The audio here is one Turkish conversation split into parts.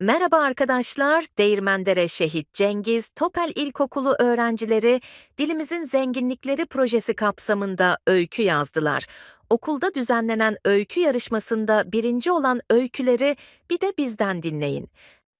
Merhaba arkadaşlar, Değirmendere Şehit Cengiz Topel İlkokulu öğrencileri Dilimizin Zenginlikleri projesi kapsamında öykü yazdılar. Okulda düzenlenen öykü yarışmasında birinci olan öyküleri bir de bizden dinleyin.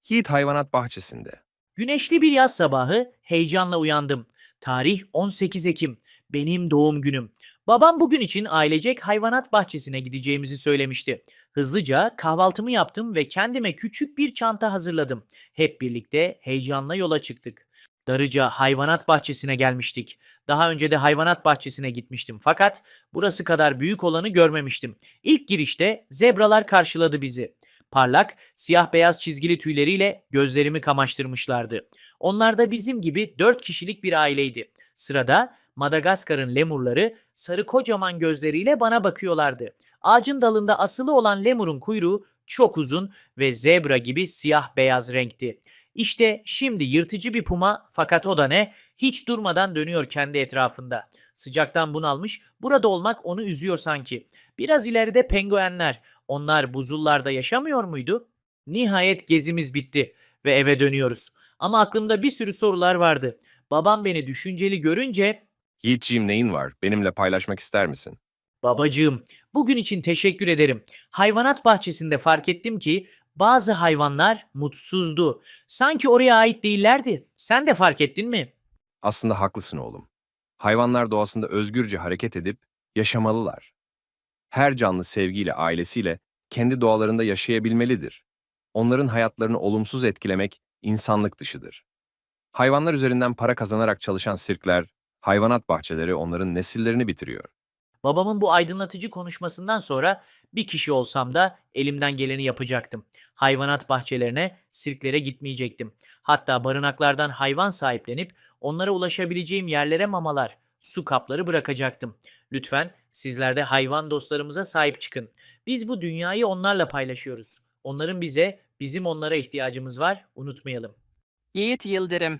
Yiğit Hayvanat Bahçesi'nde. Güneşli bir yaz sabahı heyecanla uyandım. Tarih 18 Ekim. Benim doğum günüm. Babam bugün için ailecek hayvanat bahçesine gideceğimizi söylemişti. Hızlıca kahvaltımı yaptım ve kendime küçük bir çanta hazırladım. Hep birlikte heyecanla yola çıktık. Darıca hayvanat bahçesine gelmiştik. Daha önce de hayvanat bahçesine gitmiştim fakat burası kadar büyük olanı görmemiştim. İlk girişte zebralar karşıladı bizi. Parlak, siyah beyaz çizgili tüyleriyle gözlerimi kamaştırmışlardı. Onlar da bizim gibi dört kişilik bir aileydi. Sırada Madagaskar'ın lemurları sarı kocaman gözleriyle bana bakıyorlardı. Ağacın dalında asılı olan lemurun kuyruğu çok uzun ve zebra gibi siyah beyaz renkti. İşte şimdi yırtıcı bir puma fakat o da ne? Hiç durmadan dönüyor kendi etrafında. Sıcaktan bunalmış, burada olmak onu üzüyor sanki. Biraz ileride penguenler. Onlar buzullarda yaşamıyor muydu? Nihayet gezimiz bitti ve eve dönüyoruz. Ama aklımda bir sürü sorular vardı. Babam beni düşünceli görünce Yiğitciğim neyin var? Benimle paylaşmak ister misin? Babacığım, bugün için teşekkür ederim. Hayvanat bahçesinde fark ettim ki bazı hayvanlar mutsuzdu. Sanki oraya ait değillerdi. Sen de fark ettin mi? Aslında haklısın oğlum. Hayvanlar doğasında özgürce hareket edip yaşamalılar. Her canlı sevgiyle, ailesiyle kendi doğalarında yaşayabilmelidir. Onların hayatlarını olumsuz etkilemek insanlık dışıdır. Hayvanlar üzerinden para kazanarak çalışan sirkler, hayvanat bahçeleri onların nesillerini bitiriyor. Babamın bu aydınlatıcı konuşmasından sonra bir kişi olsam da elimden geleni yapacaktım. Hayvanat bahçelerine, sirklere gitmeyecektim. Hatta barınaklardan hayvan sahiplenip onlara ulaşabileceğim yerlere mamalar, su kapları bırakacaktım. Lütfen sizler de hayvan dostlarımıza sahip çıkın. Biz bu dünyayı onlarla paylaşıyoruz. Onların bize, bizim onlara ihtiyacımız var, unutmayalım. Yiğit Yıldırım